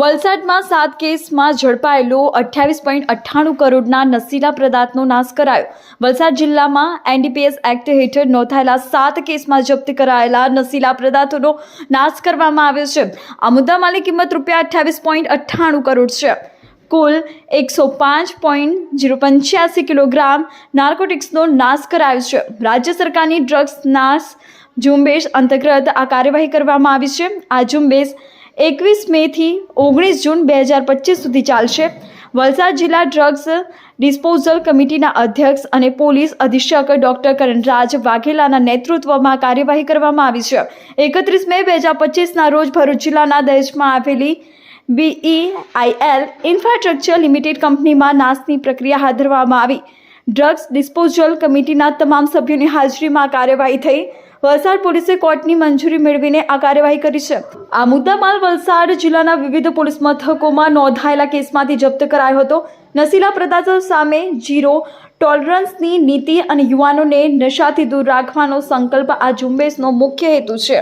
વલસાડમાં સાત કેસમાં ઝડપાયેલો અઠ્યાવીસ પોઈન્ટ અઠ્ઠાણું કરોડના નશીલા પદાર્થનો નાશ કરાયો. વલસાડ જિલ્લામાં એનડીપીએસ એક્ટ હેઠળ નોંધાયેલા સાત કેસમાં જપ્ત કરાયેલા નશીલા પદાર્થોનો નાશ કરવામાં આવ્યો છે. આ મુદ્દામાલની કિંમત રૂપિયા અઠ્યાવીસ પોઈન્ટ અઠ્ઠાણું કરોડ છે. કુલ એકસો પાંચ પોઈન્ટ જીરો પંચ્યાસી કિલોગ્રામ નાર્કોટિક્સનો નાશ કરાયો છે. રાજ્ય સરકારની ડ્રગ્સ નાશ ઝુંબેશ અંતર્ગત આ કાર્યવાહી કરવામાં આવી છે. આ ઝુંબેશ એકવીસ મેથી ઓગણીસ જૂન બે હજાર પચીસ સુધી ચાલશે. વલસાડ જિલ્લા ડ્રગ્સ ડિસ્પોઝલ કમિટીના અધ્યક્ષ અને પોલીસ અધિક્ષક ડોક્ટર કરણરાજ વાઘેલાના નેતૃત્વમાં કાર્યવાહી કરવામાં આવી છે. એકત્રીસ મે બે હજાર પચીસના રોજ ભરૂચ જિલ્લાના દહેજમાં આવેલી બીઈઆઈએલ ઇન્ફ્રાસ્ટ્રક્ચર લિમિટેડ કંપનીમાં નાશની પ્રક્રિયા હાથ ધરવામાં આવી. ડ્રગ્સ ડિસ્પોઝલ કમિટીના તમામ સભ્યોની હાજરીમાં કાર્યવાહી થઈ. વલસાડ પોલીસે કોર્ટની મંજૂરી મેળવીને આ કાર્યવાહી કરી છે. આ મુદ્દામાલ વલસાડ જિલ્લાના વિવિધ પોલીસ મથકોમાં નોંધાયેલા કેસમાંથી જપ્ત કરાયો હતો. નશીલા પદાર્થો સામે જીરો ટોલરન્સની નીતિ અને યુવાનોને નશાથી દૂર રાખવાનો સંકલ્પ આ ઝુંબેશનો મુખ્ય હેતુ છે.